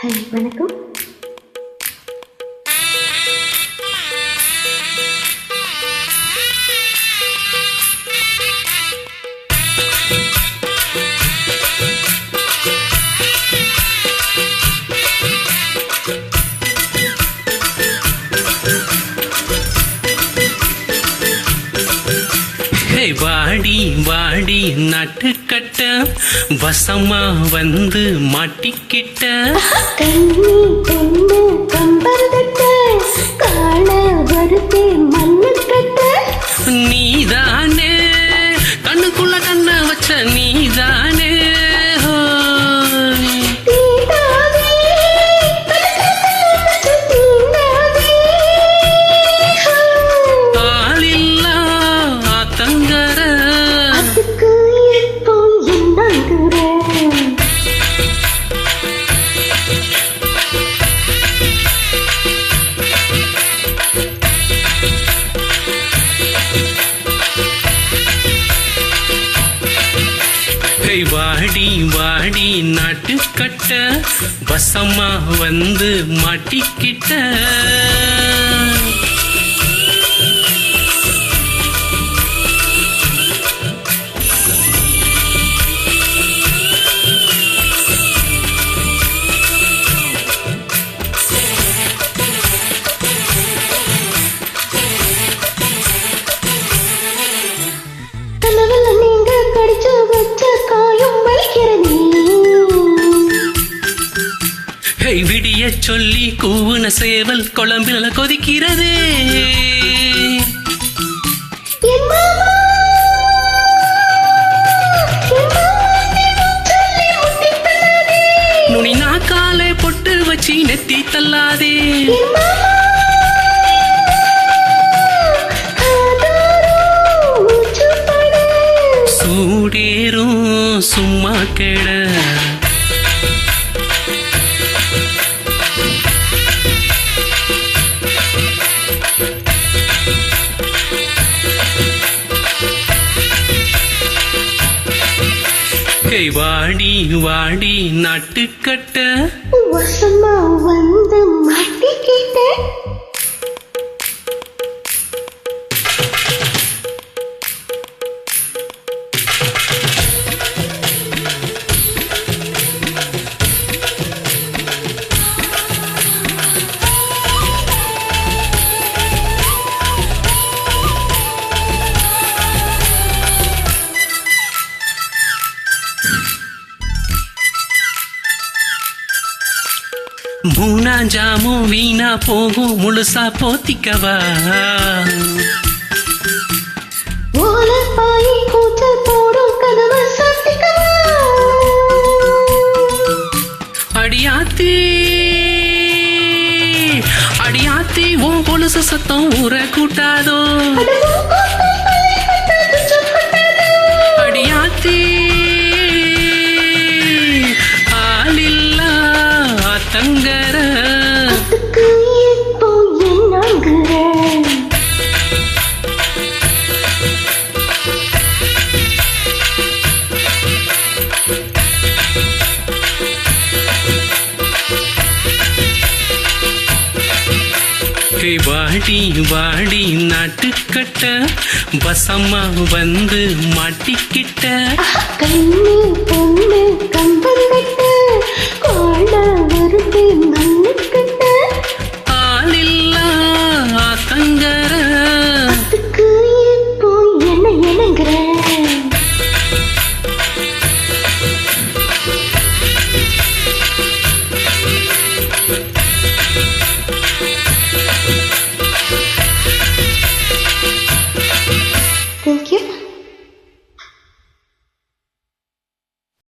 Hello வணக்கம். வாடி வாடி நட்டுக்கட்ட வசமா வந்து மாட்டிக்கிட்ட. கண்ணி பெண்ணு ஹே, வாடி நாட்டு கட்ட. வசமா வந்து மாட்டிக்கிட்ட. சொல்லி கூவுன சேவல் குழம்பில கொதிக்கிறதே. என் மாமா என் மாமா நுனி நாக்காலே பொட்டு வச்சு நெத்தி தள்ளாதே. என் சூடேறும் சும்மா கெட ஹே, வாடி வாடி நட்டுக்கட்ட. வசமா வந்து மாட்டிக்கிட்டேன். மூணா ஜாமும் வீணா போகும் முழுசா போத்திக்கவா? ஓலப்பாய் கூச்சல் போடும் கதவை சாத்திக்கவா? அடியாத்தி அடியாத்தி உன் கொலுசு சத்தம் ஊற கூட்டாதோ? தங்கர. வாடி வாடி நாட்டுக்கட்ட பசம்மா வந்து மாட்டிக்கிட்ட. கண்ணு பொண்ணு கம்பம் கட்ட